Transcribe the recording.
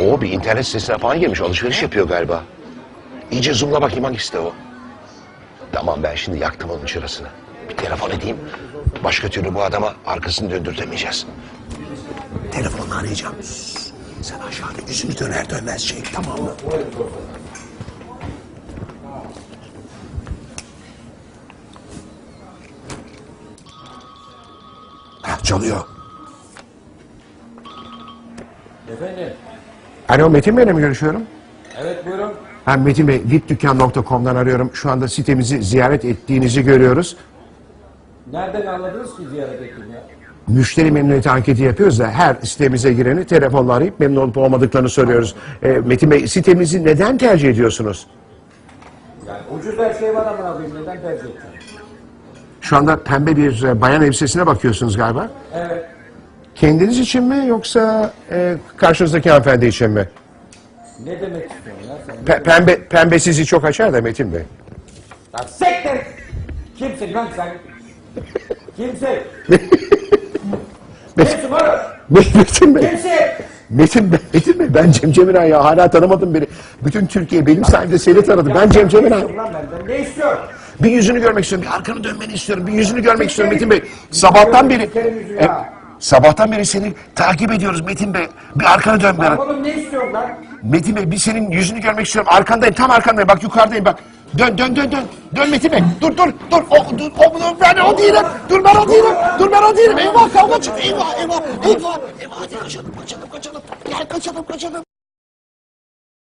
O bir internet sitesine falan girmiş. Alışveriş yapıyor galiba. İyice zoomla bakayım hangisi de o. Tamam ben şimdi yaktım onun çırasını. Bir telefon edeyim. Başka türlü bu adama arkasını döndürtemeyeceğiz. Telefonla arayacağım. Sen aşağıda yüzünü döner dönmez çek tamam mı? Ha, çalıyor. Efendim? Alo Metin Bey'le mi görüşüyorum? Evet buyurun. Ben Metin Bey, dipdükkan.com'dan arıyorum. Şu anda sitemizi ziyaret ettiğinizi görüyoruz. Nereden anladınız ki ziyaret ettim ya? Müşteri memnuniyeti anketi yapıyoruz da her sitemize gireni telefonla arayıp memnun olup olmadıklarını soruyoruz. Ee, Metin Bey, sitemizi neden tercih ediyorsunuz? Yani ucuz her şey var ama abi neden tercih ettin? Şu anda pembe bir e, bayan elbisesine bakıyorsunuz galiba. Evet. Kendiniz için mi yoksa e, karşınızdaki hanımefendi için mi? Ne demek istiyorsun ya sen? Pe- pembe, pembe sizi çok açar da Metin Bey. Lan siktir! Kimsin lan sen? Kimsin? Kimsin oğlum? Metin Bey. Kimsin? Metin Bey, Metin Bey ben Cem Cemiray ya hala tanımadım beni. Bütün Türkiye benim sayemde seni tanıdı. Ben Cem Cemiray. Lan benden? Ne istiyorsun? Bir yüzünü görmek istiyorum. Bir arkanı dönmeni istiyorum. Bir yüzünü görmek istiyorum Metin Bey. Sabahtan beri... Yüzünü E, ya. Sabahtan beri seni takip ediyoruz Metin Bey. Bir arkanı dön bana. oğlum ne istiyorsun lan? Metin Bey bir senin yüzünü görmek istiyorum. Arkandayım tam arkandayım. Bak yukarıdayım bak. Dön dön dön dön. Dön Metin Bey. Dur dur dur. O, dur o, dur, ben o değilim. Dur ben o değilim. Dur ben o değilim. Eyvah kavga çıktı. Eyvah eyvah. Eyvah. Eyvah. Hadi kaçalım kaçalım kaçalım. Gel kaçalım kaçalım.